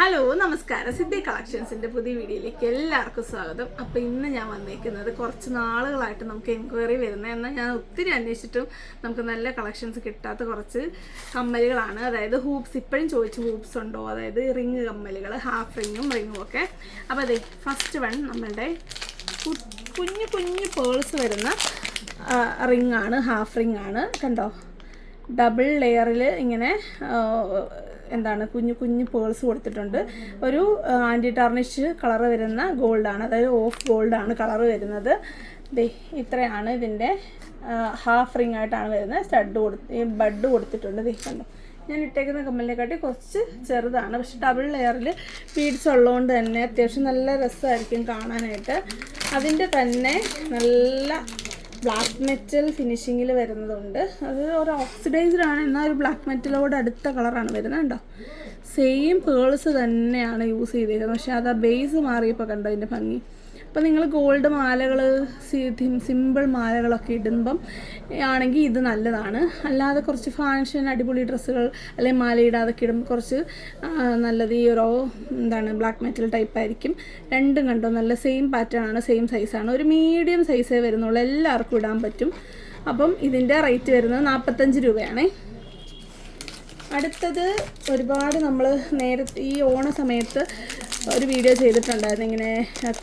Hello നമസ്കാരം. സിദ്ധി കളക്ഷൻസിന്റെ പുതിയ വീഡിയോയിലേക്ക് എല്ലാവർക്കും സ്വാഗതം. അപ്പോൾ ഇന്ന് ഞാൻ വന്നേക്കുന്നത് കുറച്ച് നാളുകളായിട്ട് നമുക്ക് എൻക്വയറി വരുന്നത്. എന്നാൽ ഞാൻ ഒത്തിരി അന്വേഷിച്ചിട്ടും നമുക്ക് നല്ല കളക്ഷൻസ് കിട്ടാത്ത കുറച്ച് കമ്മലുകളാണ്. അതായത് ഹൂപ്സ് ഇപ്പോഴും ചോദിച്ചു ഹൂപ്സ് ഉണ്ടോ? അതായത് റിങ് കമ്മലുകൾ ഹാഫ് റിങ്ങും റിങ്ങും ഒക്കെ. അപ്പോൾ അതെ ഫസ്റ്റ് വൺ നമ്മളുടെ കുഞ്ഞു കുഞ്ഞു പേൾസ് വരുന്ന റിങ്ങാണ് ഹാഫ് റിങ്ങാണ്. കണ്ടോ? ഡബിൾ ലെയറിൽ ഇങ്ങനെ എന്താണ് കുഞ്ഞു കുഞ്ഞു പേൾസ് കൊടുത്തിട്ടുണ്ട്. ഒരു ആന്റി ടാർണിഷ് കളർ വരുന്ന ഗോൾഡാണ് അതായത് ഓഫ് ഗോൾഡാണ് കളർ വരുന്നത്. ദേ ഇത്രയാണ് ഇതിന്റെ ഹാഫ് റിംഗ് ആയിട്ടാണ് വരുന്നത്. സ്റ്റഡ് കൊടുത്ത് ബഡ് കൊടുത്തിട്ടുണ്ട്. ദേ കണ്ടോ? ഞാൻ ഇട്ടേക്കുന്ന കമ്മലിനെക്കാട്ടി കുറച്ച് ചെറുതാണ്. പക്ഷെ ഡബിൾ ലെയറിൽ ബീഡ്സ് ഉള്ളതുകൊണ്ട് തന്നെ അത്യാവശ്യം നല്ല രസമായിരിക്കും കാണാനായിട്ട്. അതിന്റെ തന്നെ നല്ല ബ്ലാക്ക് മെറ്റൽ ഫിനിഷിങ്ങിൽ വരുന്നതുണ്ട്. അത് ഒരു ഓക്സിഡൈസ്ഡ് ആണ്. എന്നാൽ ഒരു ബ്ലാക്ക് മെറ്റലോട് അടുത്ത കളറാണ് വരുന്നത് കേട്ടോ സെയിം പേൾസ് തന്നെയാണ് യൂസ് ചെയ്തിരുന്നത് പക്ഷേ അത് ആ ബേസ് മാറിയപ്പോൾ കണ്ടോ അതിന്റെ ഭംഗി? അപ്പോൾ നിങ്ങൾ ഗോൾഡ് മാലകൾ സിമ്പിൾ മാലകളൊക്കെ ഇടുമ്പം ആണെങ്കിൽ ഇത് നല്ലതാണ്. അല്ലാതെ കുറച്ച് ഫാൻഷൻ അടിപൊളി ഡ്രസ്സുകൾ അല്ലെങ്കിൽ മാല ഇടാതൊക്കെ ഇടുമ്പോൾ കുറച്ച് നല്ലത് ഈ ഒരു എന്താണ് ബ്ലാക്ക് മെറ്റൽ ടൈപ്പ് ആയിരിക്കും. രണ്ടും കണ്ടോ? നല്ല സെയിം പാറ്റേൺ ആണ് സെയിം സൈസാണ് ഒരു മീഡിയം സൈസേ വരുന്നുള്ളൂ. എല്ലാവർക്കും ഇടാൻ പറ്റും. അപ്പം ഇതിന്റെ റേറ്റ് വരുന്നത് നാൽപ്പത്തഞ്ച് രൂപയാണേ. അടുത്തത് ഒരുപാട് നമ്മൾ നേരത്തെ ഈ ഓണ സമയത്ത് ഒരു വീഡിയോ ചെയ്തിട്ടുണ്ടായിരുന്നു. ഇങ്ങനെ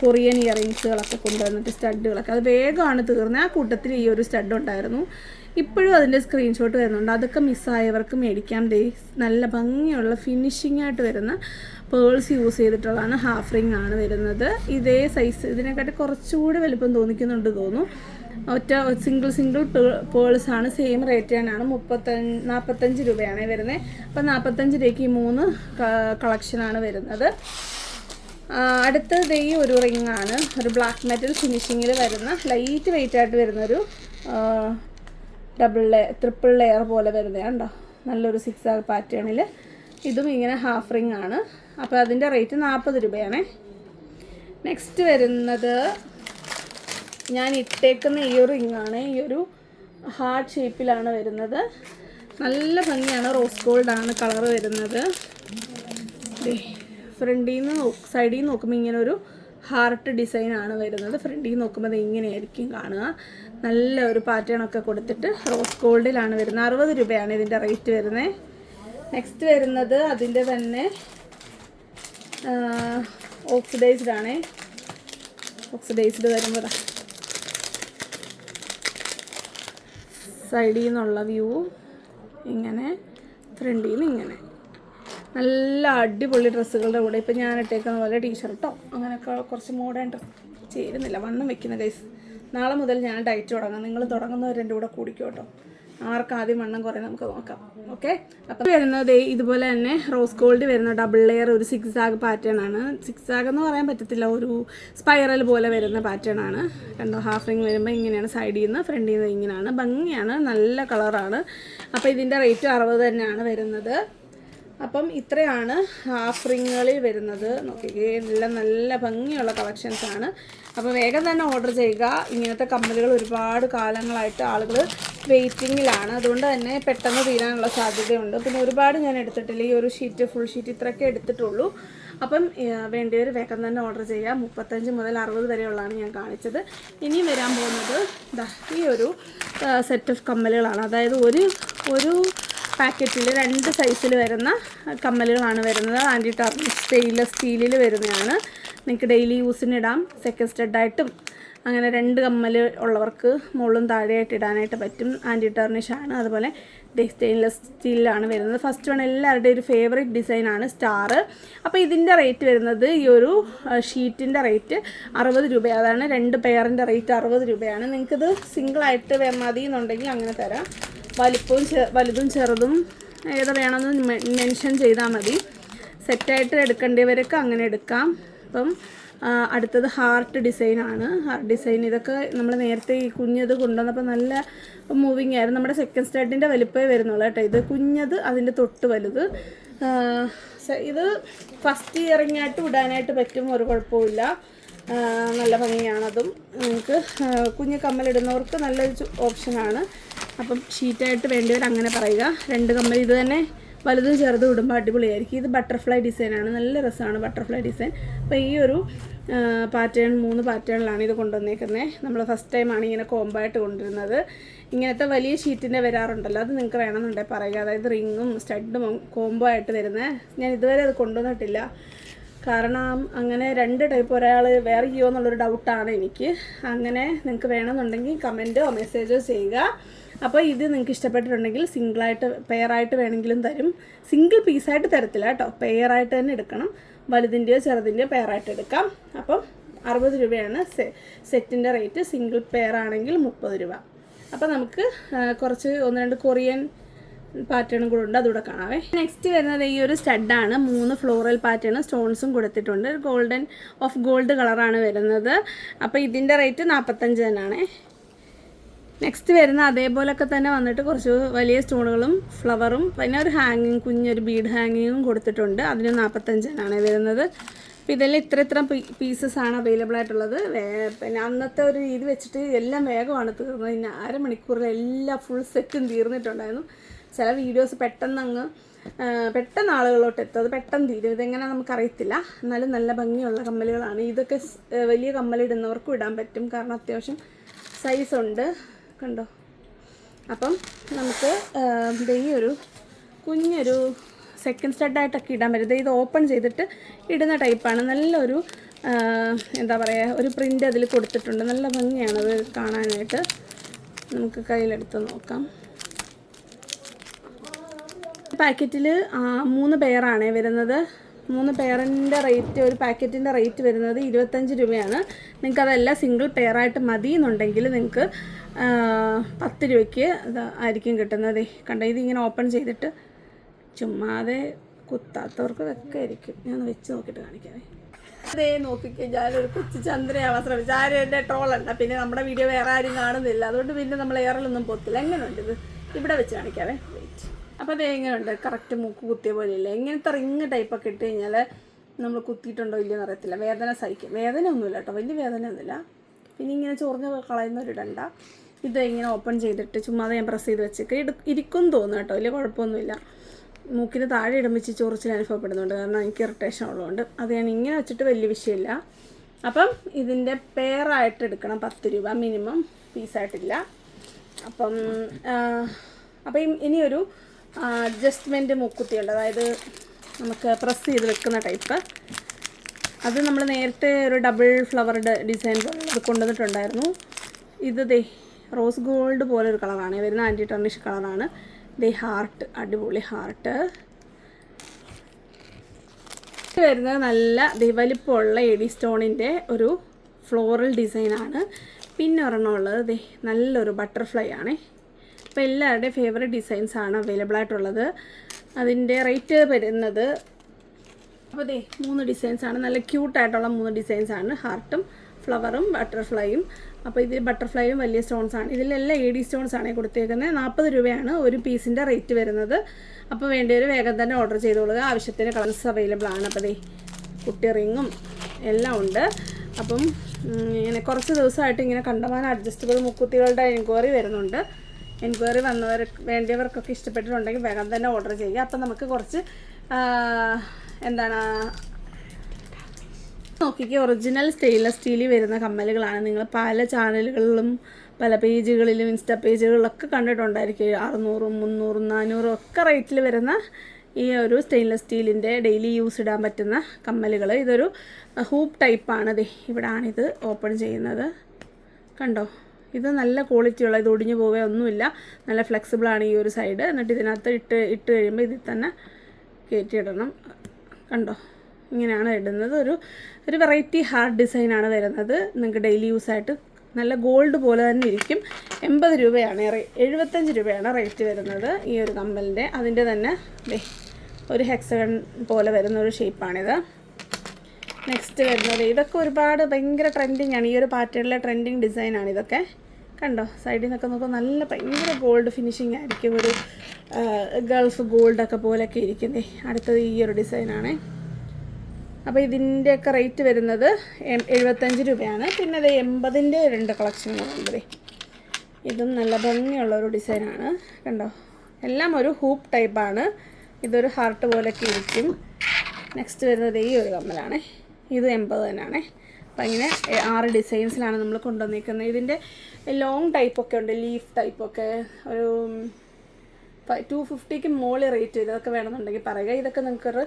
കൊറിയൻ ഇയറിങ്സുകളൊക്കെ കൊണ്ടുവന്നിട്ട് സ്റ്റഡുകളൊക്കെ. അത് വേഗമാണ് തീർന്നത് ആ കൂട്ടത്തിൽ ഈ ഒരു സ്റ്റഡ് ഉണ്ടായിരുന്നു. ഇപ്പോഴും അതിന്റെ സ്ക്രീൻഷോട്ട് വരുന്നുണ്ട്. അതൊക്കെ മിസ്സായവർക്ക് മേടിക്കാം ദേ. നല്ല ഭംഗിയുള്ള ഫിനിഷിംഗ് ആയിട്ട് വരുന്ന പേൾസ് യൂസ് ചെയ്തിട്ടുള്ളതാണ്. ഹാഫ് റിംഗ് ആണ് വരുന്നത്. ഇതേ സൈസ് ഇതിനെക്കാട്ടി കുറച്ചുകൂടി വലുപ്പം തോന്നിക്കുന്നുണ്ട് തോന്നുന്നു. ഒറ്റ സിംഗിൾ സിംഗിൾ പേൾസ് ആണ് സെയിം റേറ്റ് തന്നെയാണ്. മുപ്പത്തഞ്ച് നാൽപ്പത്തഞ്ച് രൂപയാണ് വരുന്നത് അപ്പം നാൽപ്പത്തഞ്ച് രൂപയ്ക്ക് ഈ മൂന്ന് കളക്ഷനാണ് വരുന്നത്. അടുത്തത് ഈ ഒരു റിംഗ് ആണ്. ഒരു ബ്ലാക്ക് മെറ്റൽ ഫിനിഷിങ്ങിൽ വരുന്ന ലൈറ്റ് വെയിറ്റ് ആയിട്ട് വരുന്നൊരു ഡബിൾ ലെയർ ട്രിപ്പിൾ ലെയർ പോലെ വരുന്നതാണ് കേട്ടോ നല്ലൊരു സിക്സ് ആർ പാറ്റേണിൽ ഇതും ഇങ്ങനെ ഹാഫ് റിംഗ് ആണ്. അപ്പോൾ അതിന്റെ റേറ്റ് നാൽപ്പത് രൂപയാണേ. നെക്സ്റ്റ് വരുന്നത് ഞാൻ ഇട്ടേക്കുന്ന ഒരു റിങ്ങാണ് ഈ ഒരു ഹാർട്ട് ഷേപ്പിലാണ് വരുന്നത്. നല്ല ഭംഗിയാണ്. റോസ് ഗോൾഡ് ആണ് കളർ വരുന്നത്. ഫ്രണ്ടിൽ നിന്ന് സൈഡിൽ നിന്ന് നോക്കുമ്പോൾ ഇങ്ങനെ ഒരു ഹാർട്ട് ഡിസൈൻ ആണ് വരുന്നത്. ഫ്രണ്ടിൽ നിന്ന് നോക്കുമ്പോൾ ഇങ്ങനെയായിരിക്കും കാണുക. നല്ല ഒരു പാറ്റേൺ ഒക്കെ കൊടുത്തിട്ട് റോസ് ഗോൾഡിലാണ് വരുന്നത്. അറുപത് രൂപയാണ് ഇതിന്റെ റേറ്റ് വരുന്നത് നെക്സ്റ്റ് വരുന്നത് അതിന്റെ തന്നെ ഓക്സിഡൈസ്ഡ് ആണേ. ഓക്സിഡൈസ്ഡ് വരുമ്പോൾ സൈഡിൽ നിന്നുള്ള വ്യൂ ഇങ്ങനെ ഫ്രണ്ടിൽ നിന്ന് ഇങ്ങനെ. നല്ല അടിപൊളി ഡ്രസ്സുകളുടെ കൂടെ. ഇപ്പം ഞാൻ ഇട്ടേക്കുന്ന പോലെ ടീഷർട്ടോ അങ്ങനെയൊക്കെ കുറച്ച് മോഡേൺ ഡ്രസ് ചേരുന്നില്ല വണ്ണം വെക്കുന്ന ഗൈസ് നാളെ മുതൽ ഞാൻ ഡയറ്റ് തുടങ്ങാം. നിങ്ങൾ തുടങ്ങുന്നവർ എന്റെ കൂടെ കൂടിക്കോ കേട്ടോ ആർക്ക് ആദ്യം വണ്ണം കുറേ നമുക്ക് നോക്കാം. ഓക്കെ അപ്പം വരുന്നത് ഇതുപോലെ തന്നെ റോസ് ഗോൾഡ് വരുന്ന ഡബിൾ ലെയർ ഒരു സിക്സ് ആഗ് പാറ്റേൺ ആണ്. സിക്സ് ആഗ് എന്ന് പറയാൻ പറ്റത്തില്ല ഒരു സ്പൈറൽ പോലെ വരുന്ന പാറ്റേൺ ആണ്. കണ്ടോ? ഹാഫ് റിങ് വരുമ്പോൾ ഇങ്ങനെയാണ് സൈഡിൽ നിന്ന് ഫ്രണ്ടിൽ നിന്ന് ഇങ്ങനെയാണ്. ഭംഗിയാണ് നല്ല കളറാണ് അപ്പോൾ ഇതിന്റെ റേറ്റ് അറുപത് തന്നെയാണ് വരുന്നത്. അപ്പം ഇത്രയാണ് ഹാഫ് റിങ്ങുകളിൽ വരുന്നത്. നോക്കിക്കേ എല്ലാം നല്ല ഭംഗിയുള്ള കളക്ഷൻസ് ആണ്. അപ്പോൾ വേഗം തന്നെ ഓർഡർ ചെയ്യുക. ഇങ്ങനത്തെ കമ്മലുകൾ ഒരുപാട് കാലങ്ങളായിട്ട് ആളുകൾ വെയിറ്റിങ്ങിലാണ് അതുകൊണ്ട് തന്നെ പെട്ടെന്ന് തീരാനുള്ള സാധ്യതയുണ്ട്. പിന്നെ ഒരുപാട് ഞാൻ എടുത്തിട്ടില്ല. ഈ ഒരു ഷീറ്റ് ഫുൾ ഷീറ്റ് ഇത്രയൊക്കെ എടുത്തിട്ടുള്ളൂ. അപ്പം വേണ്ടിയവർ വേഗം തന്നെ ഓർഡർ ചെയ്യുക. മുപ്പത്തഞ്ച് മുതൽ അറുപത് വരെയുള്ളതാണ് ഞാൻ കാണിച്ചത്. ഇനിയും വരാൻ പോകുന്നത് ഈ ഒരു സെറ്റ് ഓഫ് കമ്മലുകളാണ്. അതായത് ഒരു ഒരു പാക്കറ്റിൽ രണ്ട് സൈസിൽ വരുന്ന കമ്മലുകളാണ് വരുന്നത്. ആന്റി ടർണിഷ് സ്റ്റെയിൻലെസ് സ്റ്റീലിൽ വരുന്നതാണ്. നിങ്ങൾക്ക് ഡെയിലി യൂസിന് ഇടാം. സെക്കൻഡ് സ്റ്റെഡായിട്ടും അങ്ങനെ രണ്ട് കമ്മൽ ഉള്ളവർക്ക് മുകളിലും താഴെയായിട്ട് ഇടാനായിട്ട് പറ്റും. ആന്റി ടെർണിഷാണ് അതുപോലെ സ്റ്റെയിൻലെസ് സ്റ്റീലിലാണ് വരുന്നത്. ഫസ്റ്റ് വൺ എല്ലാവരുടെയും ഒരു ഫേവറേറ്റ് ഡിസൈനാണ് സ്റ്റാർ അപ്പോൾ ഇതിന്റെ റേറ്റ് വരുന്നത് ഈ ഒരു ഷീറ്റിന്റെ റേറ്റ് അറുപത് രൂപ അതാണ് രണ്ട് പെയറിന്റെ റേറ്റ് അറുപത് രൂപയാണ്. നിങ്ങൾക്കിത് സിംഗിളായിട്ട് മതി എന്നുണ്ടെങ്കിൽ അങ്ങനെ തരാം. വലുപ്പവും വലുതും ചെറുതും ഏത് വേണമെന്ന് മെൻഷൻ ചെയ്താൽ മതി. സെറ്റായിട്ട് എടുക്കേണ്ടവരൊക്കെ അങ്ങനെ എടുക്കാം. അപ്പം അടുത്തത് ഹാർട്ട് ഡിസൈനാണ് ഹാർട്ട് ഡിസൈൻ ഇതൊക്കെ നമ്മൾ നേരത്തെ ഈ കുഞ്ഞത് കൊണ്ടുവന്നപ്പോൾ നല്ല മൂവിങ് ആയിരുന്നു. നമ്മുടെ സെക്കൻഡ് സ്റ്റാർട്ടിന്റെ വലിപ്പമേ വരുന്നുള്ളൂ കേട്ടോ. ഇത് കുഞ്ഞത് അതിന്റെ തൊട്ട് വലുത്. ഇത് ഫസ്റ്റ് ഇയറിങ്ങായിട്ട് വിടാനായിട്ട് പറ്റും ഒരു കുഴപ്പമില്ല നല്ല ഭംഗിയാണതും നിങ്ങൾക്ക് കുഞ്ഞ് കമ്മലിടുന്നവർക്ക് നല്ലൊരു ഓപ്ഷനാണ് അപ്പം ഷീറ്റായിട്ട് വേണ്ടിയവർ അങ്ങനെ പറയുക. രണ്ട് കമ്മൽ ഇത് തന്നെ വലുതും ചെറുതും ഇടുമ്പോൾ അടിപൊളിയായിരിക്കും. ഇത് ബട്ടർഫ്ലൈ ഡിസൈനാണ് നല്ല രസമാണ് ബട്ടർഫ്ലൈ ഡിസൈൻ അപ്പോൾ ഈ ഒരു പാറ്റേൺ മൂന്ന് പാറ്റേണിലാണ് ഇത് കൊണ്ടുവന്നേക്കുന്നത് നമ്മൾ ഫസ്റ്റ് ടൈമാണ് ഇങ്ങനെ കോമ്പായിട്ട് കൊണ്ടുവരുന്നത്. ഇങ്ങനത്തെ വലിയ ഷീറ്റിന്റെ വരാറുണ്ടല്ലോ. അത് നിങ്ങൾക്ക് വേണമെന്നുണ്ടെങ്കിൽ പറയുക. അതായത് റിങ്ങും സ്റ്റഡും കോംബോ ആയിട്ട് വരുന്നത് ഞാൻ ഇതുവരെ അത് കൊണ്ടുവന്നിട്ടില്ല. കാരണം അങ്ങനെ രണ്ട് ടൈപ്പ് ഒരാൾ വേറെ ചെയ്യുമോ എന്നുള്ളൊരു ഡൗട്ടാണ് എനിക്ക്. അങ്ങനെ നിങ്ങൾക്ക് വേണമെന്നുണ്ടെങ്കിൽ കമന്റോ മെസ്സേജോ ചെയ്യുക. അപ്പോൾ ഇത് നിങ്ങൾക്ക് ഇഷ്ടപ്പെട്ടിട്ടുണ്ടെങ്കിൽ സിംഗിളായിട്ട് പെയറായിട്ട് വേണമെങ്കിലും തരും. സിംഗിൾ പീസായിട്ട് തരത്തില്ല കേട്ടോ. പെയറായിട്ട് തന്നെ എടുക്കണം. വലുതിന്റെയോ ചെറുതിന്റെയോ പെയറായിട്ട് എടുക്കാം. അപ്പം അറുപത് രൂപയാണ് സെറ്റിന്റെ റേറ്റ്. സിംഗിൾ പെയർ ആണെങ്കിൽ മുപ്പത് രൂപ. അപ്പോൾ നമുക്ക് കുറച്ച് ഒന്ന് രണ്ട് കൊറിയൻ പാറ്റേണും കൂടെ ഉണ്ട്. അതുകൂടെ കാണാവേ. നെക്സ്റ്റ് വരുന്നത് ഈ ഒരു സ്റ്റഡാണ്. മൂന്ന് ഫ്ലോറൽ പാറ്റേണും സ്റ്റോൺസും കൊടുത്തിട്ടുണ്ട്. ഗോൾഡൻ ഓഫ് ഗോൾഡ് കളറാണ് വരുന്നത്. അപ്പോൾ ഇതിന്റെ റേറ്റ് നാൽപ്പത്തഞ്ച് തന്നെയാണേ. നെക്സ്റ്റ് വരുന്ന അതേപോലൊക്കെ തന്നെ വന്നിട്ട് കുറച്ച് വലിയ സ്റ്റോണുകളും ഫ്ലവറും പിന്നെ ഒരു ഹാങ്ങിങ് കുഞ്ഞൊരു ബീഡ് ഹാങ്ങിങ്ങും കൊടുത്തിട്ടുണ്ട്. അതിന് നാൽപ്പത്തഞ്ചിനാണ് വരുന്നത്. അപ്പോൾ ഇതെല്ലാം ഇത്ര ഇത്ര പീസസ് ആണ് അവൈലബിൾ ആയിട്ടുള്ളത്. പിന്നെ അന്നത്തെ ഒരു രീതി വെച്ചിട്ട് എല്ലാം വേഗമാണ് തീർന്നത്. പിന്നെ അരമണിക്കൂറിൽ എല്ലാം ഫുൾ സെറ്റും തീർന്നിട്ടുണ്ടായിരുന്നു. ചില വീഡിയോസ് പെട്ടെന്ന് അങ്ങ് പെട്ടെന്ന് ആളുകളോട്ട് എത്തും. അത് പെട്ടെന്ന് തീരും. ഇതെങ്ങനെ നമുക്കറിയത്തില്ല. എന്നാലും നല്ല ഭംഗിയുള്ള കമ്മലുകളാണ്. ഇതൊക്കെ വലിയ കമ്മലിടുന്നവർക്കും ഇടാൻ പറ്റും. കാരണം അത്യാവശ്യം സൈസ് ഉണ്ട്. കണ്ടോ? അപ്പം നമുക്ക് ഈ ഒരു കുഞ്ഞൊരു സെക്കൻഡ് സ്റ്റഡായിട്ടൊക്കെ ഇടാൻ പറ്റും. ഇത് ഓപ്പൺ ചെയ്തിട്ട് ഇടുന്ന ടൈപ്പാണ് നല്ലൊരു എന്താ പറയുക ഒരു പ്രിന്റ് അതിൽ കൊടുത്തിട്ടുണ്ട്. നല്ല ഭംഗിയാണത് കാണാനായിട്ട്. നമുക്ക് കയ്യിലെടുത്ത് നോക്കാം. പാക്കറ്റിൽ മൂന്ന് പെയറാണ് വരുന്നത്. മൂന്ന് പെയറിന്റെ റേറ്റ് ഒരു പാക്കറ്റിന്റെ റേറ്റ് വരുന്നത് ഇരുപത്തഞ്ച് രൂപയാണ്. നിങ്ങൾക്കതല്ല സിംഗിൾ പെയറായിട്ട് മതി എന്നുണ്ടെങ്കിൽ നിങ്ങൾക്ക് പത്ത് രൂപയ്ക്ക് ആയിരിക്കും കിട്ടുന്നത്. കണ്ടോ ഇതിങ്ങനെ ഓപ്പൺ ചെയ്തിട്ട് ചുമ്മാതെ കുത്താത്തവർക്ക് ഇതൊക്കെ ആയിരിക്കും. ഞാൻ വെച്ച് നോക്കിയിട്ട് കാണിക്കാവേ അതേ നോക്കിക്കേ ഞാനൊരു കൊച്ചു ചന്ദ്രയാവാൻ ശ്രമിച്ചു. ആരും എന്റെ ട്രോളല്ല പിന്നെ നമ്മുടെ വീഡിയോ വേറെ ആരും കാണുന്നില്ല. അതുകൊണ്ട് പിന്നെ നമ്മൾ എയറിലൊന്നും പോത്തില്ല എങ്ങനെയുണ്ട് ഇത്? ഇവിടെ വെച്ച് കാണിക്കാവേ. വെയിറ്റ് അപ്പോൾ അതേ എങ്ങനെയുണ്ട് കറക്റ്റ് മൂക്ക് കുത്തിയ പോലെ ഇല്ല എങ്ങനത്തെ റിങ് ടൈപ്പൊക്കെ ഇട്ട് കഴിഞ്ഞാൽ നമ്മൾ കുത്തിയിട്ടുണ്ടോ ഇല്ലയോ എന്ന് അറിയത്തില്ല. വേദന സഹിക്കും. വേദന ഒന്നുമില്ല കേട്ടോ. വലിയ വേദന ഒന്നുമില്ല പിന്നെ ഇങ്ങനെ ചൊറിഞ്ഞ് ഇടണ്ട. ഇത് ഇങ്ങനെ ഓപ്പൺ ചെയ്തിട്ട് ചുമ്മാതെ ഞാൻ പ്രസ് ചെയ്ത് വെച്ചേക്ക്. ഇരിക്കും തോന്നുന്നു കേട്ടോ. വലിയ കുഴപ്പമൊന്നുമില്ല. മൂക്കിന് താഴെ ഇടമിച്ച് ചൊറിച്ചിൽ അനുഭവപ്പെടുന്നുണ്ട്. കാരണം എനിക്ക് ഇറിറ്റേഷൻ ഉള്ളതുകൊണ്ട്. അത് ഞാൻ ഇങ്ങനെ വെച്ചിട്ട് വലിയ വിഷയമില്ല. അപ്പം ഇതിന്റെ പെയറായിട്ട് എടുക്കണം. പത്ത് രൂപ മിനിമം പീസായിട്ടില്ല അപ്പം അപ്പം ഇനിയൊരു അഡ്ജസ്റ്റ്മെന്റ് മൂക്കുത്തിയുണ്ട്. അതായത് നമുക്ക് പ്രസ് ചെയ്ത് വെക്കുന്ന ടൈപ്പ് അത് നമ്മൾ നേരത്തെ ഒരു ഡബിൾ ഫ്ലവറുടെ ഡിസൈൻ പോലുള്ളത് കൊണ്ടുവന്നിട്ടുണ്ടായിരുന്നു. ഇത് ദേ റോസ് ഗോൾഡ് പോലെ ഒരു കളറാണ് വരുന്ന ആന്റി ടർണിഷ് കളറാണ് ദേ ഹാർട്ട് അടിപൊളി ഹാർട്ട് വരുന്നത് നല്ല ദേ വലിപ്പമുള്ള എഡി സ്റ്റോണിന്റെ ഒരു ഫ്ലോറൽ ഡിസൈനാണ് പിന്നെ ഒരെണ്ണം ഉള്ളത് ദേ നല്ലൊരു ബട്ടർഫ്ലൈ ആണേ. അപ്പോൾ എല്ലാവരുടെയും ഫേവറേറ്റ് ഡിസൈൻസാണ് അവൈലബിൾ ആയിട്ടുള്ളത്. അതിന്റെ റേറ്റ് വരുന്നത് അപ്പോൾ ദേ മൂന്ന് ഡിസൈൻസ് ആണ്. നല്ല ക്യൂട്ടായിട്ടുള്ള മൂന്ന് ഡിസൈൻസ് ആണ്. ഹാർട്ടും ഫ്ലവറും ബട്ടർഫ്ലൈയും അപ്പോൾ ഇതിൽ ബട്ടർഫ്ലൈയും വലിയ സ്റ്റോൺസ് ആണ്. ഇതിലെല്ലാം എ ഡി സ്റ്റോൺസ് ആണ് കൊടുത്തേക്കുന്നത്. നാൽപ്പത് രൂപയാണ് ഒരു പീസിന്റെ റേറ്റ് വരുന്നത്. അപ്പോൾ വേണ്ടിയൊരു വേഗം തന്നെ ഓർഡർ ചെയ്തോളുക. ആവശ്യത്തിന് കളേഴ്സ് അവൈലബിൾ ആണ്. അപ്പോൾ ദേ കുട്ടി റിങ്ങും എല്ലാം ഉണ്ട്. അപ്പം ഇങ്ങനെ കുറച്ച് ദിവസമായിട്ട് ഇങ്ങനെ കണ്ടമാനം അഡ്ജസ്റ്റബിൾ മുക്കുത്തികളുടെ എൻക്വയറി വരുന്നുണ്ട്. എൻക്വയറി വന്നവർ വേണ്ടിയവർക്കൊക്കെ ഇഷ്ടപ്പെട്ടിട്ടുണ്ടെങ്കിൽ വേഗം തന്നെ ഓർഡർ ചെയ്യുക. അപ്പം നമുക്ക് കുറച്ച് എന്താണ് നോക്കിക്ക് ഒറിജിനൽ സ്റ്റെയിൻലെസ് സ്റ്റീലിൽ വരുന്ന കമ്മലുകളാണ്. നിങ്ങൾ പല ചാനലുകളിലും പല പേജുകളിലും ഇൻസ്റ്റാ പേജുകളിലൊക്കെ കണ്ടിട്ടുണ്ടായിരിക്കും. അറുന്നൂറും മുന്നൂറും നാനൂറും ഒക്കെ റേറ്റിൽ വരുന്ന ഈ ഒരു സ്റ്റെയിൻലെസ് സ്റ്റീലിന്റെ ഡെയിലി യൂസ് ഇടാൻ പറ്റുന്ന കമ്മലുകൾ ഇതൊരു ഹൂപ്പ് ടൈപ്പാണ് ദേ. ഇവിടാണിത് ഓപ്പൺ ചെയ്യുന്നത്. കണ്ടോ? ഇത് നല്ല ക്വാളിറ്റിയുള്ള ഇത് ഒടിഞ്ഞു പോവേ ഒന്നുമില്ല. നല്ല ഫ്ലെക്സിബിളാണ് ഈ ഒരു സൈഡ് എന്നിട്ട് ഇതിനകത്ത് ഇട്ട് ഇട്ട് കഴിയുമ്പോൾ ഇതിൽ തന്നെ കയറ്റിയിടണം കണ്ടോ? ഇങ്ങനെയാണ് ഇടുന്നത്. ഒരു ഒരു വെറൈറ്റി ഹാർഡ് ഡിസൈനാണ് വരുന്നത്. നിങ്ങൾക്ക് ഡെയിലി യൂസ് ആയിട്ട് നല്ല ഗോൾഡ് പോലെ തന്നെ ഇരിക്കും. എൺപത് രൂപയാണ് എഴുപത്തഞ്ച് രൂപയാണ് റേറ്റ് വരുന്നത് ഈ ഒരു കമ്മലിന്റെ അതിന്റെ തന്നെ ഒരു ഹെക്സഗൺ പോലെ വരുന്ന ഒരു ഷേപ്പാണിത് നെക്സ്റ്റ് വരുന്നത് ഇതൊക്കെ ഒരുപാട് ഭയങ്കര ട്രെൻഡിങ് ആണ്. ഈ ഒരു പാറ്റേണിലെ ട്രെൻഡിങ് ഡിസൈനാണ് ഇതൊക്കെ. കണ്ടോ? സൈഡിൽ നിന്നൊക്കെ നോക്കുമ്പോൾ നല്ല ഭയങ്കര ഗോൾഡ് ഫിനിഷിംഗ് ആയിരിക്കും. ഒരു ഗൾഫ് ഗോൾഡൊക്കെ പോലെയൊക്കെ ഇരിക്കുന്നേ. അടുത്തത് ഈ ഒരു ഡിസൈനാണേ അപ്പോൾ ഇതിന്റെയൊക്കെ റേറ്റ് വരുന്നത് എഴുപത്തഞ്ച് രൂപയാണ്. പിന്നെ അത് എൺപതിന്റെ രണ്ട് കളക്ഷനുകളുണ്ട്. ഇതും നല്ല ഭംഗിയുള്ള ഒരു ഡിസൈനാണ് കണ്ടോ? എല്ലാം ഒരു ഹൂപ്പ് ടൈപ്പാണ് ഇതൊരു ഹാർട്ട് പോലെയൊക്കെ ഇരിക്കും. നെക്സ്റ്റ് വരുന്നത് ഈ ഒരു കമ്മലാണേ. ഇത് എൺപത് തന്നെയാണ്. അപ്പം ഇങ്ങനെ ആറ് ഡിസൈൻസിലാണ് നമ്മൾ കൊണ്ടുവന്നിരിക്കുന്നത് ഇതിന്റെ ലോങ് ടൈപ്പൊക്കെ ഉണ്ട് ലീഫ് ടൈപ്പൊക്കെ ഒരു ടു ഫിഫ്റ്റിക്ക് മുകളിൽ റേറ്റ് ഇതൊക്കെ വേണമെന്നുണ്ടെങ്കിൽ പറയുക. ഇതൊക്കെ നിങ്ങൾക്കൊരു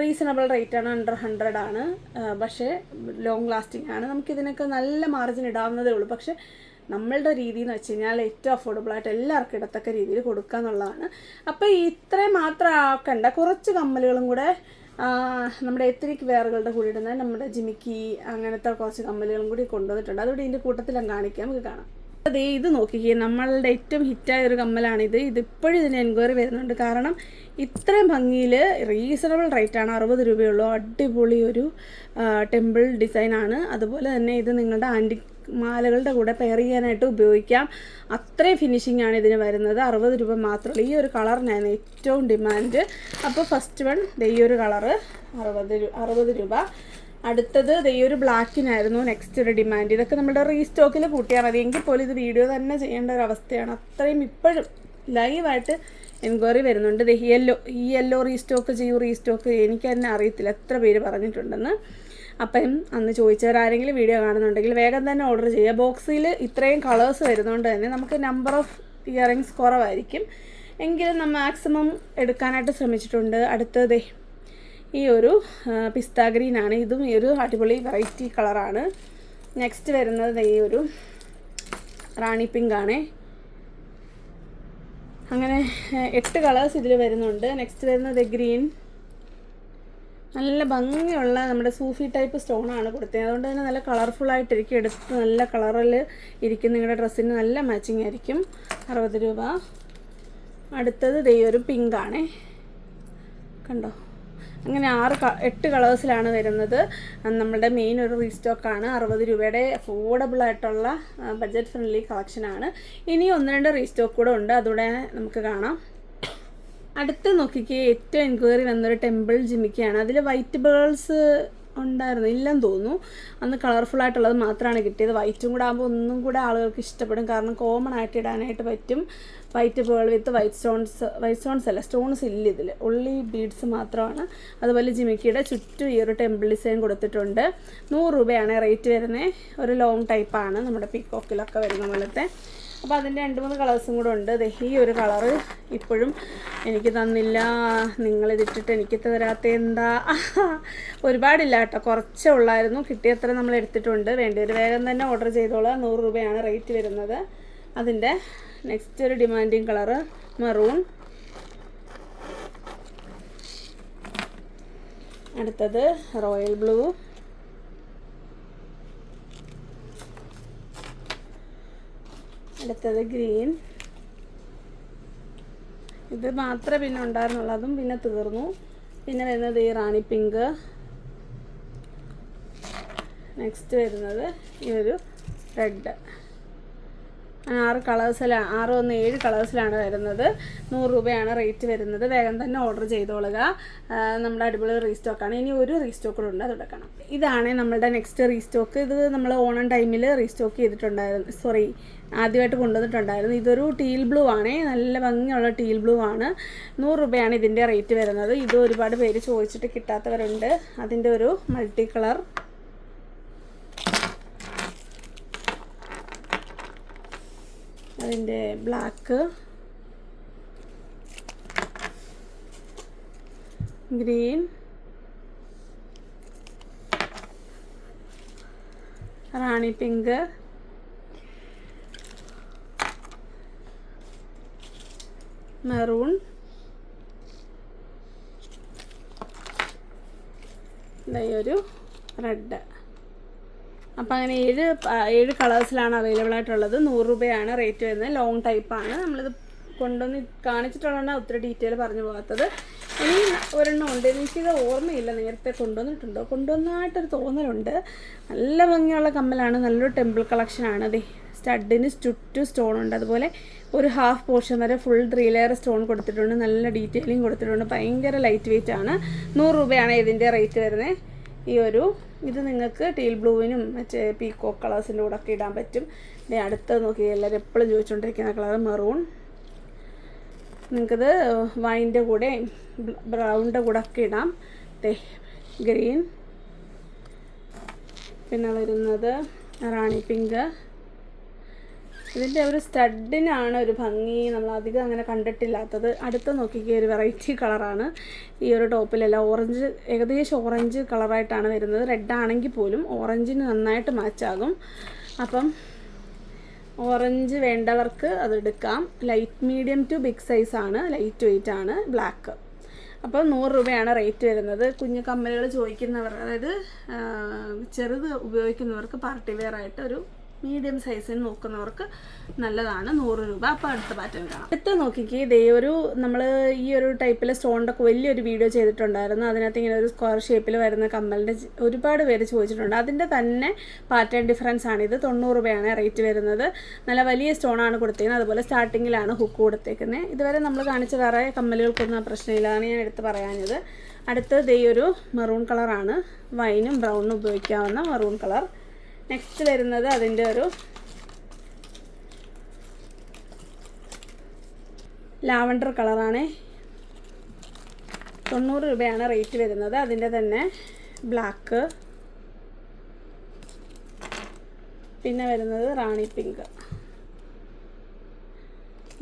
റീസണബിൾ റേറ്റ് ആണ് അണ്ടർ ഹൺഡ്രഡ് ആണ്. പക്ഷേ ലോങ് ലാസ്റ്റിംഗ് ആണ്. നമുക്കിതിനൊക്കെ നല്ല മാർജിൻ ഇടാവുന്നതേ ഉള്ളൂ. പക്ഷേ നമ്മളുടെ രീതി എന്ന് വെച്ച് കഴിഞ്ഞാൽ ഏറ്റവും അഫോർഡബിൾ ആയിട്ട് എല്ലാവർക്കും ഇടത്തക്ക രീതിയിൽ കൊടുക്കുക എന്നുള്ളതാണ് അപ്പോൾ ഇത്രയും മാത്രം ആക്കണ്ട. കുറച്ച് കമ്മലുകളും കൂടെ നമ്മുടെ എത്രിക് വെയറുകളുടെ കൂടെ ഇടുന്ന നമ്മുടെ ജിമിക്കി അങ്ങനത്തെ കുറച്ച് കമ്മലുകളും കൂടി കൊണ്ടുവന്നിട്ടുണ്ട്. അതുകൂടി ഇതിന്റെ കൂട്ടത്തിൽ ഞാൻ കാണിക്കാം. നമുക്ക് കാണാം. അതേ ഇത് നോക്കിക്കേ നമ്മളുടെ ഏറ്റവും ഹിറ്റായ ഒരു കമ്മലാണിത്. ഇതിപ്പോഴും ഇതിന് എൻക്വയറി വരുന്നുണ്ട്. കാരണം ഇത്രയും ഭംഗിയിൽ റീസണബിൾ റേറ്റാണ് അറുപത് രൂപയുള്ളൂ അടിപൊളി ഒരു ടെമ്പിൾ ഡിസൈനാണ് അതുപോലെ തന്നെ ഇത് നിങ്ങളുടെ ആന്റി മാലകളുടെ കൂടെ പെയർ ചെയ്യാനായിട്ട് ഉപയോഗിക്കാം. അത്രയും ഫിനിഷിംഗ് ആണ് ഇതിന് വരുന്നത്. അറുപത് രൂപ മാത്രമേ ഈ ഒരു കളറിനാണ് ഏറ്റവും ഡിമാൻഡ് അപ്പോൾ ഫസ്റ്റ് വൺ ഈ ഒരു അറുപത് അറുപത് രൂപ. അടുത്തത് ഈ ഒരു ബ്ലാക്കിനായിരുന്നു നെക്സ്റ്റ് ഒരു ഡിമാൻഡ് ഇതൊക്കെ നമ്മുടെ റീസ്റ്റോക്കിൽ കൂട്ടിയാൽ മതി. എങ്കിൽ പോലും ഇത് വീഡിയോ തന്നെ ചെയ്യേണ്ട ഒരു അവസ്ഥയാണ്. അത്രയും ഇപ്പോഴും ലൈവായിട്ട് എൻക്വയറി വരുന്നുണ്ട്. യെല്ലോ ഈ യെല്ലോ റീസ്റ്റോക്ക് ചെയ്യൂ റീസ്റ്റോക്ക് എനിക്ക് തന്നെ അറിയത്തില്ല. എത്ര പേര് പറഞ്ഞിട്ടുണ്ടെന്ന്. അപ്പം അന്ന് ചോദിച്ചവരാരെങ്കിലും വീഡിയോ കാണുന്നുണ്ടെങ്കിൽ വേഗം തന്നെ ഓർഡർ ചെയ്യുക. ബോക്സിൽ ഇത്രയും കളേഴ്സ് വരുന്നതുകൊണ്ട് തന്നെ നമുക്ക് നമ്പർ ഓഫ് ഇയറിങ്സ് കുറവായിരിക്കും. എങ്കിലും നമ്മൾ മാക്സിമം എടുക്കാനായിട്ട് ശ്രമിച്ചിട്ടുണ്ട്. അടുത്തതേ ഈ ഒരു പിസ്ത ഗ്രീൻ ആണ്. ഇതും ഈ ഒരു അടിപൊളി വെറൈറ്റി കളറാണ് നെക്സ്റ്റ് വരുന്നത് ഈ ഒരു റാണി പിങ്ക് ആണ്. അങ്ങനെ എട്ട് കളേഴ്സ് ഇതിൽ വരുന്നുണ്ട്. നെക്സ്റ്റ് വരുന്നത് ഗ്രീൻ നല്ല ഭംഗിയുള്ള നമ്മുടെ സൂഫി ടൈപ്പ് സ്റ്റോണാണ് കൊടുത്തത്. അതുകൊണ്ട് തന്നെ നല്ല കളർഫുൾ ആയിട്ടിരിക്കും. എടുത്ത് നല്ല കളറിൽ ഇരിക്കും. നിങ്ങളുടെ ഡ്രസ്സിന് നല്ല മാച്ചിങ് ആയിരിക്കും. അറുപത് രൂപ. അടുത്തത് ദേ ഒരു പിങ്ക് ആണേ. കണ്ടോ? അങ്ങനെ ആറ് എട്ട് കളേഴ്സിലാണ് വരുന്നത്. നമ്മുടെ മെയിൻ ഒരു റീസ്റ്റോക്കാണ് അറുപത് രൂപയുടെ അഫോർഡബിൾ ആയിട്ടുള്ള ബഡ്ജറ്റ് ഫ്രണ്ട്ലി കളക്ഷനാണ് ഇനി ഒന്ന് രണ്ട് റീസ്റ്റോക്ക് കൂടെ ഉണ്ട്. അതുകൂടെ നമുക്ക് കാണാം. അടുത്ത് നോക്കിക്കേ ഏറ്റവും എൻക്വയറി വന്നൊരു ടെമ്പിൾ ജിമിക്കയാണ് അതിൽ വൈറ്റ് ബേൾസ് ഉണ്ടായിരുന്നു ഇല്ലെന്ന് തോന്നുന്നു. അന്ന് കളർഫുൾ ആയിട്ടുള്ളത് മാത്രമാണ് കിട്ടിയത്. വൈറ്റും കൂടെ ആകുമ്പോൾ ഒന്നും കൂടെ ആളുകൾക്ക് ഇഷ്ടപ്പെടും. കാരണം കോമൺ ആയിട്ട് ഇടാനായിട്ട് പറ്റും. White pearl with white stones white stones അല്ല സ്റ്റോൺസ് ഇല്ല ഇതിൽ ഉള്ളി ബീഡ്സ് മാത്രമാണ്. അതുപോലെ ജിമിക്കിയുടെ ചുറ്റും ഈ ഒരു ടെമ്പിൾ ഡിസൈൻ കൊടുത്തിട്ടുണ്ട്. നൂറ് രൂപയാണ് റേറ്റ് വരുന്നത് ഒരു ലോങ് ടൈപ്പാണ് നമ്മുടെ പിക്കോക്കിലൊക്കെ വരുന്ന പോലത്തെ. അപ്പോൾ അതിന്റെ രണ്ട് മൂന്ന് കളേഴ്സും കൂടെ ഉണ്ട്. ഈ ഒരു കളറ് ഇപ്പോഴും എനിക്ക് തന്നില്ല. നിങ്ങളിതിട്ടിട്ട് എനിക്ക് തരാത്ത എന്താ? ഒരുപാടില്ല കേട്ടോ. കുറച്ചേ ഉള്ളായിരുന്നു. കിട്ടിയത്ര നമ്മൾ എടുത്തിട്ടുണ്ട്. വേണ്ടി ഒരു വേഗം തന്നെ ഓർഡർ ചെയ്തോളാം. നൂറ് രൂപയാണ് റേറ്റ് വരുന്നത്. അതിന്റെ നെക്സ്റ്റ് ഒരു ഡിമാൻഡിങ് കളറ് മെറൂൺ അടുത്തത് റോയൽ ബ്ലൂ അടുത്തത് ഗ്രീൻ. ഇത് മാത്രമേ പിന്നെ ഉണ്ടായിരുന്നുള്ളൂ. അതും പിന്നെ തീർന്നു. പിന്നെ വരുന്നത് ഈ റാണി പിങ്ക്. നെക്സ്റ്റ് വരുന്നത് ഈ ഒരു റെഡ് ആറ് കളേഴ്സിലാണ് ആറ് ഒന്ന് ഏഴ് കളേഴ്സിലാണ് വരുന്നത്. നൂറ് രൂപയാണ് റേറ്റ് വരുന്നത്. വേഗം തന്നെ ഓർഡർ ചെയ്തോളുക. നമ്മുടെ അടിപൊളി റീസ്റ്റോക്കാണ്. ഇനി ഒരു റീസ്റ്റോക്ക് കൂടെ ഉണ്ട് അത് എടുക്കണം ഇതാണ് നമ്മളുടെ നെക്സ്റ്റ് റീസ്റ്റോക്ക്. ഇത് നമ്മൾ ഓണം ടൈമിൽ റീസ്റ്റോക്ക് ചെയ്തിട്ടുണ്ടായിരുന്നു. സോറി ആദ്യമായിട്ട് കൊണ്ടുവന്നിട്ടുണ്ടായിരുന്നു. ഇതൊരു ടീൽ ബ്ലൂ ആണ്. നല്ല ഭംഗിയുള്ള ടീൽ ബ്ലൂ ആണ്. നൂറ് രൂപയാണ് ഇതിന്റെ റേറ്റ് വരുന്നത്. ഇത് ഒരുപാട് പേര് ചോദിച്ചിട്ട് കിട്ടാത്തവരുണ്ട്. അതിന്റെ ഒരു മൾട്ടി കളർ അതിന്റെ black. Green. Rani pink. Maroon. ഒരു റെഡ്. അപ്പോൾ അങ്ങനെ ഏഴ് ഏഴ് കളേഴ്സിലാണ് അവൈലബിൾ ആയിട്ടുള്ളത്. നൂറ് രൂപയാണ് റേറ്റ് വരുന്നത്. ലോങ് ടൈപ്പാണ് നമ്മളിത് കൊണ്ടുവന്ന് കാണിച്ചിട്ടുള്ളതാണ് ഒത്തിരി ഡീറ്റെയിൽ പറഞ്ഞു പോകാത്തത്. ഇനി ഒരെണ്ണം ഉണ്ട്. എനിക്കിത് ഓർമ്മയില്ല. നേരത്തെ കൊണ്ടുവന്നിട്ടുണ്ടോ? കൊണ്ടുവന്നതായിട്ടൊരു തോന്നലുണ്ട്. നല്ല ഭംഗിയുള്ള കമ്മലാണ്. നല്ലൊരു ടെമ്പിൾ കളക്ഷനാണ് അതെ സ്റ്റഡിന് ചുറ്റും സ്റ്റോൺ ഉണ്ട്. അതുപോലെ ഒരു ഹാഫ് പോർഷൻ വരെ ഫുൾ ത്രീ ലെയർ സ്റ്റോൺ കൊടുത്തിട്ടുണ്ട്. നല്ല ഡീറ്റെയിലിംഗ് കൊടുത്തിട്ടുണ്ട്. ഭയങ്കര ലൈറ്റ് വെയിറ്റ് ആണ്. നൂറ് രൂപയാണ് ഇതിന്റെ റേറ്റ് വരുന്നത്. ഈ ഒരു ഇത് നിങ്ങൾക്ക് ടീൽ ബ്ലൂവിനും മറ്റേ പീക്കോ കളേഴ്സിന്റെ കൂടെ ഒക്കെ ഇടാൻ പറ്റും. ഇനി അടുത്തത് നോക്കി എല്ലാവരും എപ്പോഴും ചോദിച്ചുകൊണ്ടിരിക്കുന്ന കളർ മെറൂൺ നിങ്ങൾക്കത് വൈന്റെ കൂടെ ബ്രൗണിന്റെ കൂടെ ഒക്കെ ഇടാം ഗ്രീൻ പിന്നെ വരുന്നത് റാണി പിങ്ക് ഇതിന്റെ ഒരു സ്റ്റഡിനാണ് ഒരു ഭംഗി നമ്മൾ അധികം അങ്ങനെ കണ്ടിട്ടില്ലാത്തത്. അടുത്ത് നോക്കിക്കുക ഒരു വെറൈറ്റി കളറാണ് ഈ ഒരു ടോപ്പിലല്ല ഓറഞ്ച് ഏകദേശം ഓറഞ്ച് കളറായിട്ടാണ് വരുന്നത്. റെഡ് ആണെങ്കിൽ പോലും ഓറഞ്ചിന് നന്നായിട്ട് മാച്ചാകും അപ്പം ഓറഞ്ച് വേണ്ടവർക്ക് അതെടുക്കാം light medium to big size ആണ്. ലൈറ്റ് വെയിറ്റ് ആണ്. ബ്ലാക്ക് അപ്പോൾ നൂറ് രൂപയാണ് റേറ്റ് വരുന്നത്. കുഞ്ഞു കമ്മലുകൾ ചോദിക്കുന്നവർ അതായത് ചെറുത് ഉപയോഗിക്കുന്നവർക്ക് പാർട്ടി വെയർ ആയിട്ട് ഒരു മീഡിയം സൈസിന് നോക്കുന്നവർക്ക് നല്ലതാണ് നൂറ് രൂപ. അപ്പോൾ അടുത്ത പാറ്റേൺ കാണാം. അടുത്ത നോക്കിക്കേ ഇതേ ഒരു നമ്മൾ ഈ ഒരു ടൈപ്പിലെ സ്റ്റോണിന്റെ ഒക്കെ വലിയൊരു വീഡിയോ ചെയ്തിട്ടുണ്ടായിരുന്നു. അതിനകത്ത് ഇങ്ങനെ ഒരു സ്ക്വയർ ഷേപ്പിൽ വരുന്ന കമ്മലിന്റെ ഒരുപാട് പേര് ചോദിച്ചിട്ടുണ്ട്. അതിന്റെ തന്നെ പാറ്റേൺ ഡിഫറൻസ് ആണ്. ഇത് തൊണ്ണൂറ് രൂപയാണ് റേറ്റ് വരുന്നത്. നല്ല വലിയ സ്റ്റോണാണ് കൊടുത്തേക്കുന്നത്. അതുപോലെ സ്റ്റാർട്ടിങ്ങിലാണ് ഹുക്ക് കൊടുത്തേക്കുന്നത് ഇതുവരെ നമ്മൾ കാണിച്ച വേറെ കമ്മലുകൾക്കൊന്നും ആ പ്രശ്നമില്ലാതാണ് ഞാൻ എടുത്ത് പറയാഞ്ഞത്. അടുത്തത് ദേ ഒരു മെറൂൺ കളറാണ്. വൈനും ബ്രൗണും ഉപയോഗിക്കാവുന്ന മെറൂൺ കളർ. നെക്സ്റ്റ് വരുന്നത് അതിന്റെ ഒരു ലാവണ്ടർ കളറാണ്. തൊണ്ണൂറ് രൂപയാണ് റേറ്റ് വരുന്നത്. അതിന്റെ തന്നെ ബ്ലാക്ക്. പിന്നെ വരുന്നത് റാണി പിങ്ക്.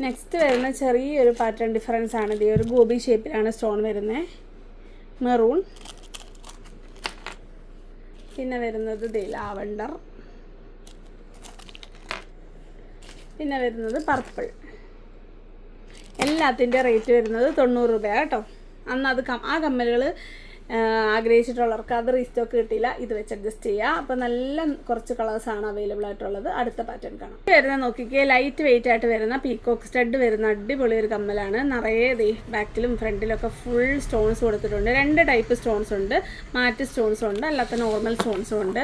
നെക്സ്റ്റ് വരുന്ന ചെറിയൊരു പാറ്റേൺ ഡിഫറൻസ് ആണ്. ഇത് ഒരു ഗോബി ഷേപ്പിലാണ് സ്റ്റോൺ വരുന്നത് മെറൂൺ പിന്നെ വരുന്നത് ദേ ലാവണ്ടർ. പിന്നെ വരുന്നത് പർപ്പിൾ. എല്ലാത്തിന്റെ റേറ്റ് വരുന്നത് തൊണ്ണൂറ് രൂപയാണ് കേട്ടോ. അന്ന് അത് ആ കമ്മലുകൾ ആഗ്രഹിച്ചിട്ടുള്ളവർക്ക് അത് റീസ്റ്റോക്ക് കിട്ടിയില്ല. ഇത് വെച്ച് അഡ്ജസ്റ്റ് ചെയ്യുക അപ്പോൾ നല്ല കുറച്ച് കളേഴ്സ് ആണ് അവൈലബിൾ ആയിട്ടുള്ളത്. അടുത്ത പാറ്റേൺ കാണാം. വരുന്ന നോക്കിക്കേ ലൈറ്റ് വെയിറ്റ് ആയിട്ട് വരുന്ന പീക്കോക്ക് സ്റ്റഡ് വരുന്ന അടിപൊളി ഒരു കമ്മലാണ്. നിറയെ ബാക്കിലും ഫ്രണ്ടിലൊക്കെ ഫുൾ സ്റ്റോൺസ് കൊടുത്തിട്ടുണ്ട്. രണ്ട് ടൈപ്പ് സ്റ്റോൺസ് ഉണ്ട്. മാറ്റ് സ്റ്റോൺസും ഉണ്ട്. അല്ലാത്ത നോർമൽ സ്റ്റോൺസും ഉണ്ട്.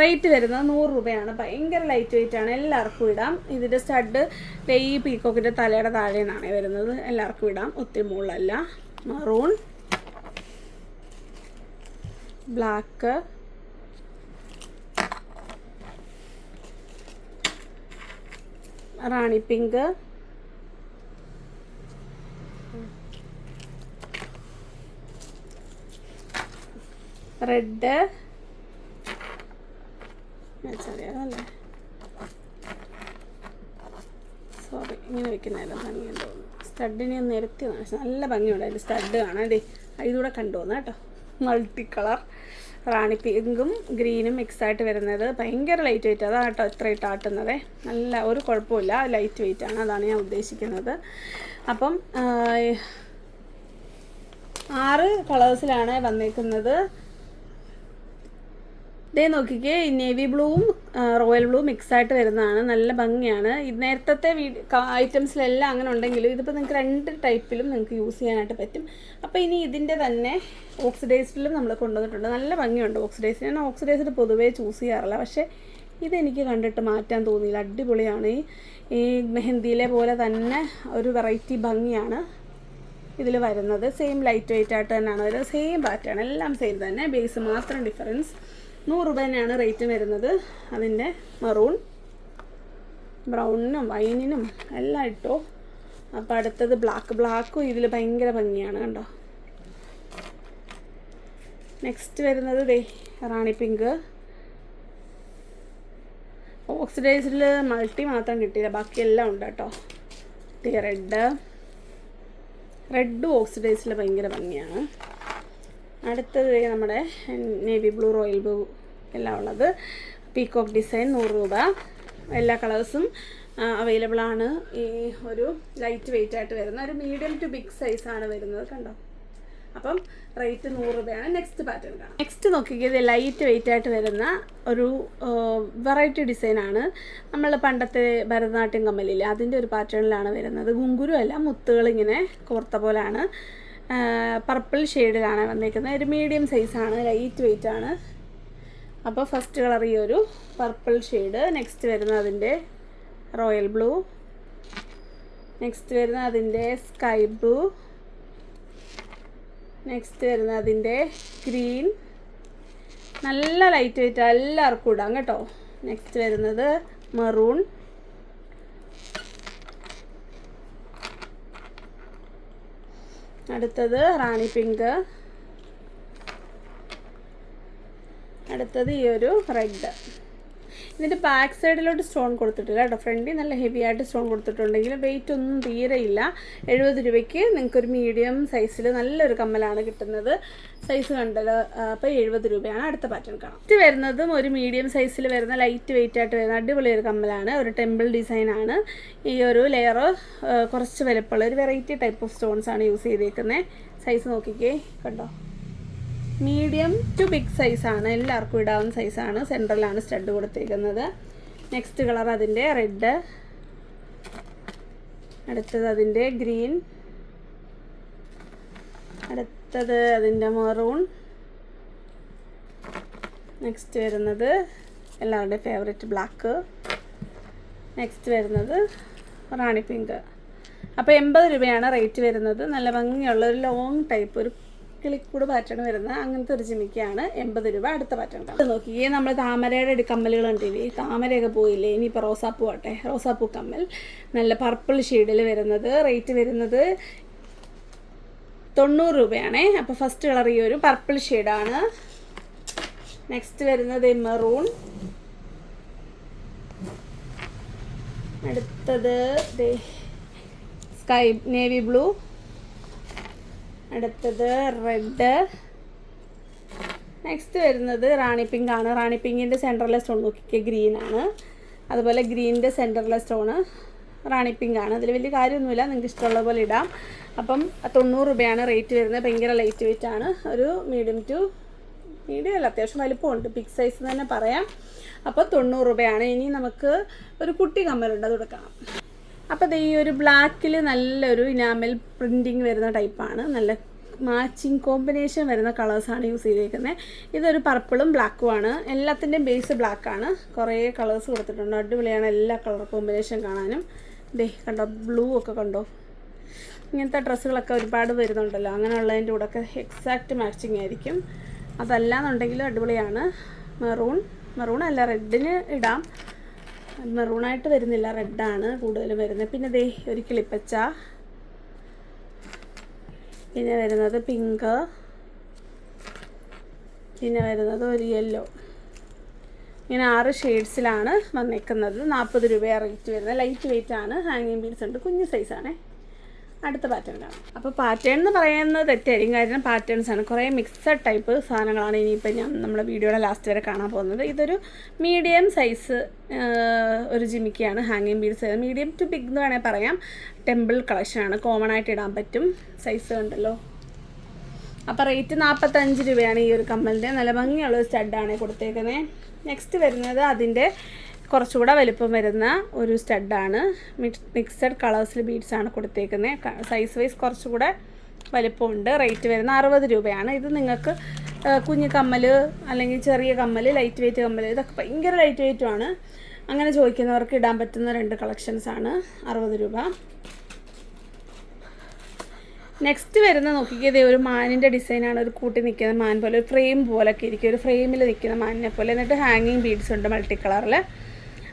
റേറ്റ് വരുന്നത് നൂറ് രൂപയാണ്. ഭയങ്കര ലൈറ്റ് വെയിറ്റ് ആണ്. എല്ലാവർക്കും ഇടാം. ഇതിന്റെ സ്റ്റഡ് ഈ പീക്കോക്കിന്റെ തലയുടെ താഴെ നിന്നാണ് വരുന്നത്. എല്ലാവർക്കും ഇടാം. ഒത്തിരി മുകളിലല്ല. Maroon black. Rani pink. Red. അറിയാമല്ലേ sorry ഇങ്ങനെ വെക്കുന്നതായിരുന്നു ഭംഗിയെന്ന് തോന്നുന്നു. സ്റ്റഡിനെ ഒന്ന് നിരത്തി നല്ല ഭംഗിയുണ്ട് അതിന്റെ സ്റ്റഡ് കാണാം ഡേ ഇതുകൂടെ കണ്ടുപോകുന്ന കേട്ടോ. മൾട്ടി കളർ റാണി പിങ്കും ഗ്രീനും മിക്സ് ആയിട്ട് വരുന്നത്. ഭയങ്കര ലൈറ്റ് വെയിറ്റ് അതാണ് കേട്ടോ ഇത്ര ഇട്ട് ആട്ടുന്നത്. നല്ല ഒരു കുഴപ്പമില്ല. ലൈറ്റ് വെയിറ്റ് ആണ്. അതാണ് ഞാൻ ഉദ്ദേശിക്കുന്നത്. അപ്പം ആറ് കളേഴ്സിലാണ് വന്നേക്കുന്നത്. ഇതേ നോക്കിക്കേ നേവി ബ്ലൂവും റോയൽ ബ്ലൂ മിക്സ് ആയിട്ട് വരുന്നതാണ്. നല്ല ഭംഗിയാണ്. ഇത് നേരത്തെ ഐറ്റംസിലെല്ലാം അങ്ങനെ ഉണ്ടെങ്കിലും ഇതിപ്പോൾ നിങ്ങൾക്ക് രണ്ട് ടൈപ്പിലും നിങ്ങൾക്ക് യൂസ് ചെയ്യാനായിട്ട് പറ്റും. അപ്പോൾ ഇനി ഇതിന്റെ തന്നെ ഓക്സിഡൈസ്ഡിലും നമ്മൾ കൊണ്ടുവന്നിട്ടുണ്ട്. നല്ല ഭംഗിയുണ്ട് ഓക്സിഡൈസ് ഞാൻ ഓക്സിഡൈസ്ഡ് പൊതുവേ ചൂസ് ചെയ്യാറില്ല. പക്ഷേ ഇതെനിക്ക് കണ്ടിട്ട് മാറ്റാൻ തോന്നിയില്ല. അടിപൊളിയാണ്. ഈ മെഹന്തിയിലെ പോലെ തന്നെ ഒരു വെറൈറ്റി ഭംഗിയാണ് ഇതിൽ വരുന്നത്. സെയിം ലൈറ്റ് വെയിറ്റ് ആയിട്ട് തന്നെയാണ് വരുന്നത്. സെയിം പാറ്റേൺ എല്ലാം സെയിം തന്നെ. ബേസ് മാത്രം ഡിഫറൻസ് നൂറ് രൂപ തന്നെയാണ് റേറ്റ് വരുന്നത്. അതിന്റെ മറൂൺ ബ്രൗണിനും വൈനിനും എല്ലാം ഇട്ടോ. അപ്പോൾ അടുത്തത് ബ്ലാക്ക് ബ്ലാക്കും ഇതിൽ ഭയങ്കര ഭംഗിയാണ് കണ്ടോ. നെക്സ്റ്റ് വരുന്നത് ദേ റാണി പിങ്ക് ഓക്സിഡൈസിൽ മൾട്ടി മാത്രം കിട്ടിയില്ല. ബാക്കിയെല്ലാം ഉണ്ട് കേട്ടോ. റെഡ് റെഡും ഓക്സിഡൈസിൽ ഭയങ്കര ഭംഗിയാണ്. അടുത്തത് നമ്മുടെ നേവി ബ്ലൂ റോയൽ ബ്ലൂ എല്ലാം ഉള്ളത്. പീകോക്ക് ഡിസൈൻ നൂറ് രൂപ. എല്ലാ കളേഴ്സും അവൈലബിൾ ആണ്. ഈ ഒരു ലൈറ്റ് വെയിറ്റ് ആയിട്ട് വരുന്ന ഒരു മീഡിയം ടു ബിഗ് സൈസ് ആണ് വരുന്നത് കണ്ടോ? അപ്പം റേറ്റ് നൂറ് രൂപയാണ്. നെക്സ്റ്റ് പാറ്റേൺ കാണാം. നെക്സ്റ്റ് നോക്കിയത് ലൈറ്റ് വെയിറ്റ് ആയിട്ട് വരുന്ന ഒരു വെറൈറ്റി ഡിസൈനാണ് നമ്മൾ പണ്ടത്തെ ഭരതനാട്യം കമ്മലില്ലേ അതിന്റെ ഒരു പാറ്റേണിലാണ് വരുന്നത്. ഗുങ്കുരു അല്ല മുത്തുകൾ ഇങ്ങനെ കോർത്ത പോലാണ്. പർപ്പിൾ ഷെയ്ഡിലാണ് വന്നിരിക്കുന്നത്. ഒരു മീഡിയം സൈസാണ് ലൈറ്റ് വെയിറ്റ് ആണ്. അപ്പോൾ ഫസ്റ്റ് കളർ ഈ ഒരു പർപ്പിൾ ഷെയ്ഡ് നെക്സ്റ്റ് വരുന്ന അതിന്റെ റോയൽ ബ്ലൂ നെക്സ്റ്റ് വരുന്ന അതിന്റെ സ്കൈ ബ്ലൂ നെക്സ്റ്റ് വരുന്ന അതിന്റെ ഗ്രീൻ നല്ല ലൈറ്റ് വെയിറ്റ് എല്ലാവർക്കും ഇടാം കേട്ടോ. നെക്സ്റ്റ് വരുന്നത് മെറൂൺ അടുത്തത് റാണി പിങ്ക്. അടുത്തത് ഈ ഒരു റെഡ്. ഇതിന്റെ ബാക്ക് സൈഡിലോട്ട് സ്റ്റോൺ കൊടുത്തിട്ടില്ല കേട്ടോ ഫ്രണ്ടിൽ നല്ല ഹെവി ആയിട്ട് സ്റ്റോൺ കൊടുത്തിട്ടുണ്ടെങ്കിൽ വെയിറ്റ് ഒന്നും തീരെ ഇല്ല. എഴുപത് രൂപയ്ക്ക് നിങ്ങൾക്കൊരു മീഡിയം സൈസിൽ നല്ലൊരു കമ്മലാണ് കിട്ടുന്നത്. സൈസ് കണ്ടത് അപ്പോൾ എഴുപത് രൂപയാണ് അടുത്ത പാറ്റേൺ കാണാം. ഇത് വരുന്നതും ഒരു മീഡിയം സൈസിൽ വരുന്ന ലൈറ്റ് വെയിറ്റ് ആയിട്ട് വരുന്ന അടിപൊളി ഒരു കമ്മലാണ്. ഒരു ടെമ്പിൾ ഡിസൈനാണ് ഈ ഒരു ലെയർ കുറച്ച് വലുപ്പമുള്ള ഒരു വെറൈറ്റി ടൈപ്പ് ഓഫ് സ്റ്റോൺസ് ആണ് യൂസ് ചെയ്തേക്കുന്നത് സൈസ് നോക്കിക്കേ. കണ്ടോ? മീഡിയം ടു ബിഗ് സൈസാണ് എല്ലാവർക്കും ഇടാവുന്ന സൈസാണ് സെൻട്രലാണ് സ്റ്റഡ് കൊടുത്തേക്കുന്നത്. നെക്സ്റ്റ് കളർ അതിന്റെ റെഡ് അടുത്തത് അതിന്റെ ഗ്രീൻ അടുത്തത് അതിന്റെ മെറൂൺ നെക്സ്റ്റ് വരുന്നത് എല്ലാവരുടെയും ഫേവറേറ്റ് ബ്ലാക്ക് നെക്സ്റ്റ് വരുന്നത് റാണി പിങ്ക് അപ്പോൾ എൺപത് രൂപയാണ് റേറ്റ് വരുന്നത്. നല്ല ഭംഗിയുള്ള ഒരു ലോങ് ടൈപ്പ് ഒരു കിളിക്കൂട് പാറ്റേൺ വരുന്ന അങ്ങനത്തെ ഒരു ജിമിക്കാണ് എൺപത് രൂപ അടുത്ത പാറ്റേൺ അത് നോക്കിയേ നമ്മൾ താമരയുടെ കമ്മലുകൾ കണ്ടില്ലേ? താമരയൊക്കെ പോയില്ലേ? ഇനിയിപ്പോൾ റോസാപ്പൂ ആട്ടെ. റോസാപ്പൂ കമ്മൽ. നല്ല പർപ്പിൾ ഷെയ്ഡിൽ വരുന്നത്. റേറ്റ് വരുന്നത് തൊണ്ണൂറ് രൂപയാണേ. അപ്പോൾ ഫസ്റ്റ് കളർ ഈ ഒരു പർപ്പിൾ ഷെയ്ഡാണ് നെക്സ്റ്റ് വരുന്നത് മെറൂൺ അടുത്തത് സ്കൈ നേവി ബ്ലൂ അടുത്തത് റെഡ്. നെക്സ്റ്റ് വരുന്നത് റാണി പിങ്ക് ആണ്. റാണി പിങ്കിന്റെ സെന്ററിലെ സ്റ്റോൺ നോക്കിക്ക് ഗ്രീൻ ആണ്. അതുപോലെ ഗ്രീനിന്റെ സെന്ററിലെ സ്റ്റോണ് റാണി പിങ്ക് ആണ്. അതിൽ വലിയ കാര്യമൊന്നുമില്ല. നിങ്ങൾക്ക് ഇഷ്ടമുള്ള പോലെ ഇടാം. അപ്പം തൊണ്ണൂറ് രൂപയാണ് റേറ്റ് വരുന്നത്. ഭയങ്കര ലൈറ്റ് വെയിറ്റ് ആണ്. ഒരു മീഡിയം ടു മീഡിയം അല്ല അത്യാവശ്യം വലിപ്പമുണ്ട്. ബിഗ് സൈസ് തന്നെ പറയാം. അപ്പോൾ തൊണ്ണൂറ് രൂപയാണ്. ഇനി നമുക്ക് ഒരു കുട്ടി കമ്മലുണ്ട്. അത് കൊടുക്കണം അപ്പോൾ ഈ ഒരു ബ്ലാക്കിൽ നല്ലൊരു ഇനാമൽ പ്രിന്റിങ് വരുന്ന ടൈപ്പാണ്. നല്ല മാച്ചിങ് കോമ്പിനേഷൻ വരുന്ന കളേഴ്സാണ് യൂസ് ചെയ്തേക്കുന്നത് ഇതൊരു പർപ്പിളും ബ്ലാക്കുമാണ് എല്ലാത്തിന്റെയും ബേസ് ബ്ലാക്കാണ് കുറേ കളേഴ്സ് കൊടുത്തിട്ടുണ്ട്. അടിപൊളിയാണ് എല്ലാ കളർ കോമ്പിനേഷൻ കാണാനും. ദേ കണ്ടോ ബ്ലൂ ഒക്കെ കണ്ടോ? ഇങ്ങനത്തെ ഡ്രസ്സുകളൊക്കെ ഒരുപാട് വരുന്നുണ്ടല്ലോ. അങ്ങനെയുള്ളതിന്റെ കൂടെ ഒക്കെ എക്സാക്റ്റ് മാച്ചിങ് ആയിരിക്കും. അതല്ല എന്നുണ്ടെങ്കിലും അടിപൊളിയാണ്. മെറൂൺ മെറൂൺ അല്ല റെഡിന് ഇടാം. മെറൂണായിട്ട് വരുന്നില്ല. റെഡാണ് കൂടുതലും വരുന്നത്. പിന്നെ ദേ ഒരു കിളിപ്പച്ച. പിന്നെ വരുന്നത് പിങ്ക് പിന്നെ വരുന്നത് ഒരു യെല്ലോ ഇങ്ങനെ ആറ് ഷെയ്ഡ്സിലാണ് വന്നേക്കുന്നത്. നാൽപ്പത് രൂപയാണ് റേറ്റ് വരുന്നത്. ലൈറ്റ് വെയിറ്റ് ആണ്. ഹാങ്ങിങ് ബീഡ്സ് ഉണ്ട്. കുഞ്ഞു സൈസാണേ അടുത്ത പാറ്റേൺ കാണാം അപ്പോൾ പാറ്റേൺ എന്ന് പറയുന്നത് തെറ്റായിരിക്കും. കാര്യം പാറ്റേൺസ് ആണ്. കുറേ മിക്സഡ് ടൈപ്പ് സാധനങ്ങളാണ് ഇനിയിപ്പോൾ ഞാൻ നമ്മുടെ വീഡിയോയുടെ ലാസ്റ്റ് വരെ കാണാൻ പോകുന്നത്. ഇതൊരു മീഡിയം സൈസ് ഒരു ജിമിക്കയാണ് ഹാങ്ങിങ് ബീഡ്സ് മീഡിയം ടു ബിഗ് എന്ന് വേണമെങ്കിൽ പറയാം. ടെമ്പിൾ കളക്ഷനാണ് കോമൺ ആയിട്ട് ഇടാൻ പറ്റും. സൈസ് കണ്ടല്ലോ അപ്പോൾ റേറ്റ് നാൽപ്പത്തഞ്ച് രൂപയാണ് ഈ ഒരു കമ്മലിന്റെ. നല്ല ഭംഗിയുള്ള സ്റ്റഡാണ് കൊടുത്തേക്കുന്നത് നെക്സ്റ്റ് വരുന്നത് അതിന്റെ കുറച്ചുകൂടെ വലുപ്പം വരുന്ന ഒരു സ്റ്റഡാണ്. മിക്സ് മിക്സഡ് കളേഴ്സിൽ ആണ് കൊടുത്തേക്കുന്നത് സൈസ് വൈസ് കുറച്ചുകൂടെ വലിപ്പമുണ്ട്. റേറ്റ് വരുന്ന അറുപത് രൂപയാണ്. ഇത് നിങ്ങൾക്ക് കുഞ്ഞു കമ്മൽ അല്ലെങ്കിൽ ചെറിയ കമ്മൽ ലൈറ്റ് വെയിറ്റ് കമ്മൽ ഇതൊക്കെ ഭയങ്കര ലൈറ്റ് വെയിറ്റുമാണ് അങ്ങനെ ചോദിക്കുന്നവർക്ക് ഇടാൻ പറ്റുന്ന രണ്ട് കളക്ഷൻസ് ആണ് അറുപത് രൂപ. നെക്സ്റ്റ് വരുന്ന നോക്കിക്കത് ഒരു മാനിന്റെ ഡിസൈനാണ് ഒരു കൂട്ടി നിൽക്കുന്ന മാൻ പോലെ ഒരു ഫ്രെയിം പോലൊക്കെ ഇരിക്കും. ഒരു ഫ്രെയിമിൽ നിൽക്കുന്ന മാനിനെ പോലെ. എന്നിട്ട് ഹാങ്ങിങ് ബീഡ്സ് ഉണ്ട് മൾട്ടി കളറിൽ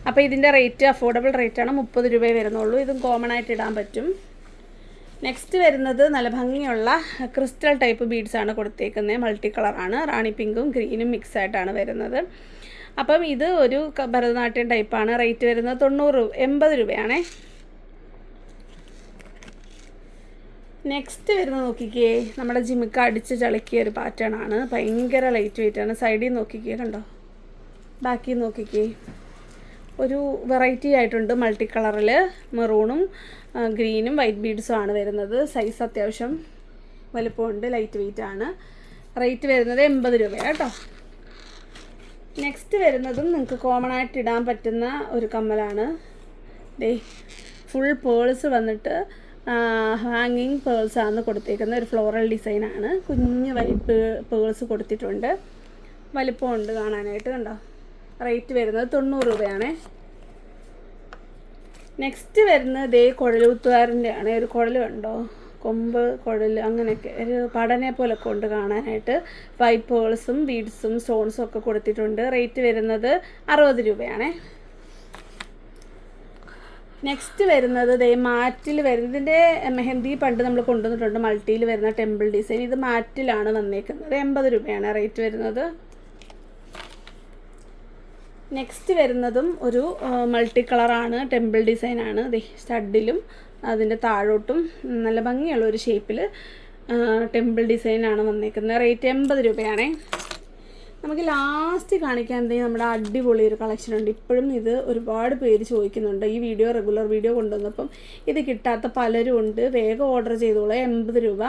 അപ്പോൾ ഇതിന്റെ റേറ്റ് അഫോർഡബിൾ റേറ്റ് ആണ് മുപ്പത് രൂപയെ വരുന്നുള്ളൂ. ഇതും കോമൺ ആയിട്ട് ഇടാൻ പറ്റും. നെക്സ്റ്റ് വരുന്നത് നല്ല ഭംഗിയുള്ള ക്രിസ്റ്റൽ ടൈപ്പ് ബീഡ്സ് ആണ് കൊടുത്തേക്കുന്നത് മൾട്ടി കളറാണ് റാണി പിങ്കും ഗ്രീനും മിക്സ് ആയിട്ടാണ് വരുന്നത്. അപ്പം ഇത് ഒരു ഭരതനാട്യം ടൈപ്പാണ് റേറ്റ് വരുന്നത് തൊണ്ണൂറ് എൺപത് രൂപയാണേ. നെക്സ്റ്റ് വരുന്നത് നോക്കിക്കേ. നമ്മുടെ ജിമിക്ക അടിച്ച് ചളിക്കിയ ഒരു പാറ്റേൺ ആണ്. ഭയങ്കര ലൈറ്റ് വെയിറ്റ് ആണ് സൈഡിൽ നോക്കിക്കേ കണ്ടോ? ബാക്കി നോക്കിക്കേ. ഒരു വെറൈറ്റി ആയിട്ടുണ്ട്. മൾട്ടി കളറിൽ മെറൂണും ഗ്രീനും വൈറ്റ് ബീഡ്സും ആണ് വരുന്നത്. സൈസ് അത്യാവശ്യം വലുപ്പമുണ്ട് ലൈറ്റ് വെയിറ്റ് ആണ്. റേറ്റ് വരുന്നത് എൺപത് രൂപയാണ് കേട്ടോ. നെക്സ്റ്റ് വരുന്നതും നിങ്ങൾക്ക് കോമൺ ആയിട്ട് ഇടാൻ പറ്റുന്ന ഒരു കമ്മലാണ്. ഡേ ഫുൾ പേൾസ് വന്നിട്ട് ഹാങ്ങിങ് പേൾസ് ആണ് കൊടുത്തേക്കുന്ന ഒരു ഫ്ലോറൽ ഡിസൈനാണ് കുഞ്ഞ് വൈറ്റ് പേൾസ് കൊടുത്തിട്ടുണ്ട്. വലിപ്പമുണ്ട് കാണാനായിട്ട് കണ്ടോ? റേറ്റ് വരുന്നത് തൊണ്ണൂറ് രൂപയാണ്. നെക്സ്റ്റ് വരുന്നത് ദേ കുഴലൂത്തുകാരന്റെ ആണ് ഒരു കുഴൽ കണ്ടോ കൊമ്പ് കുഴൽ അങ്ങനെയൊക്കെ. ഒരു പടനെ പോലെ ഉണ്ട് കാണാനായിട്ട്. വൈറ്റ് ബീഡ്സും സ്റ്റോൺസും ഒക്കെ കൊടുത്തിട്ടുണ്ട്. റേറ്റ് വരുന്നത് അറുപത് രൂപയാണേ. നെക്സ്റ്റ് വരുന്നത് ദേ മാറ്റിൽ വരുന്നത്. ഇതിന്റെ മെഹന്തി പണ്ട് നമ്മൾ കൊണ്ടുവന്നിട്ടുണ്ട്. മൾട്ടിയിൽ വരുന്ന ടെമ്പിൾ ഡിസൈൻ ഇത് മാറ്റിലാണ് വന്നേക്കുന്നത്. എൺപത് രൂപയാണ് റേറ്റ് വരുന്നത്. നെക്സ്റ്റ് വരുന്നതും ഒരു മൾട്ടി കളറാണ് ടെമ്പിൾ ഡിസൈനാണ് ദേ സ്റ്റഡിലും അതിന്റെ താഴോട്ടും നല്ല ഭംഗിയുള്ള ഒരു ഷേപ്പിൽ ടെമ്പിൾ ഡിസൈനാണ് വന്നേക്കുന്നത്. റേറ്റ് എൺപത് രൂപയാണേ. നമുക്ക് ലാസ്റ്റ് കാണിക്കാൻ എന്തെങ്കിലും നമ്മുടെ അടിപൊളി ഒരു കളക്ഷൻ ഉണ്ട്. ഇപ്പോഴും ഇത് ഒരുപാട് പേര് ചോദിക്കുന്നുണ്ട്. ഈ വീഡിയോ റെഗുലർ വീഡിയോ കൊണ്ടുവന്നപ്പം ഇത് കിട്ടാത്ത പലരും ഉണ്ട്. വേഗം ഓർഡർ ചെയ്തോളൂ. എൺപത് രൂപ.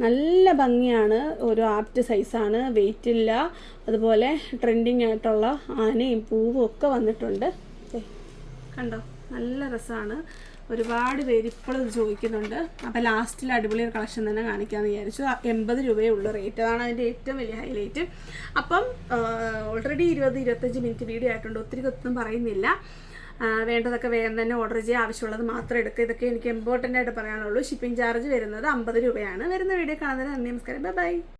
നല്ല ഭംഗിയാണ്. ഒരു ആപ്റ്റ് സൈസാണ്. വെയിറ്റ് ഇല്ല. അതുപോലെ ട്രെൻഡിങ് ആയിട്ടുള്ള ആനയും പൂവും ഒക്കെ വന്നിട്ടുണ്ട്. കണ്ടോ? നല്ല രസമാണ് ഒരുപാട് പേര് ഇപ്പോഴും ചോദിക്കുന്നുണ്ട്. അപ്പോൾ ലാസ്റ്റിൽ അടിപൊളി ഒരു കളക്ഷൻ തന്നെ കാണിക്കാമെന്ന് വിചാരിച്ചു. എൺപത് രൂപയേ ഉള്ളൂ റേറ്റ് അതാണ് അതിന്റെ ഏറ്റവും വലിയ ഹൈലൈറ്റ് അപ്പം ഓൾറെഡി ഇരുപത് ഇരുപത്തഞ്ച് മിനിറ്റ് വീഡിയോ ആയിട്ടുണ്ട്. ഒത്തിരി ഒന്നും പറയുന്നില്ല. വേണ്ടതൊക്കെ വേഗം തന്നെ ഓർഡർ ചെയ്യുക. ആവശ്യമുള്ളത് മാത്രം എടുക്കുക. ഇതൊക്കെ എനിക്ക് ഇമ്പോർട്ടന്റ് ആയിട്ട് പറയാനുള്ളൂ. ഷിപ്പിംഗ് ചാർജ് വരുന്നത് അമ്പത് രൂപയാണ്. വരുന്ന വീഡിയോ കാണുന്നതിന് നന്ദി. നമസ്കാരം. Bye bye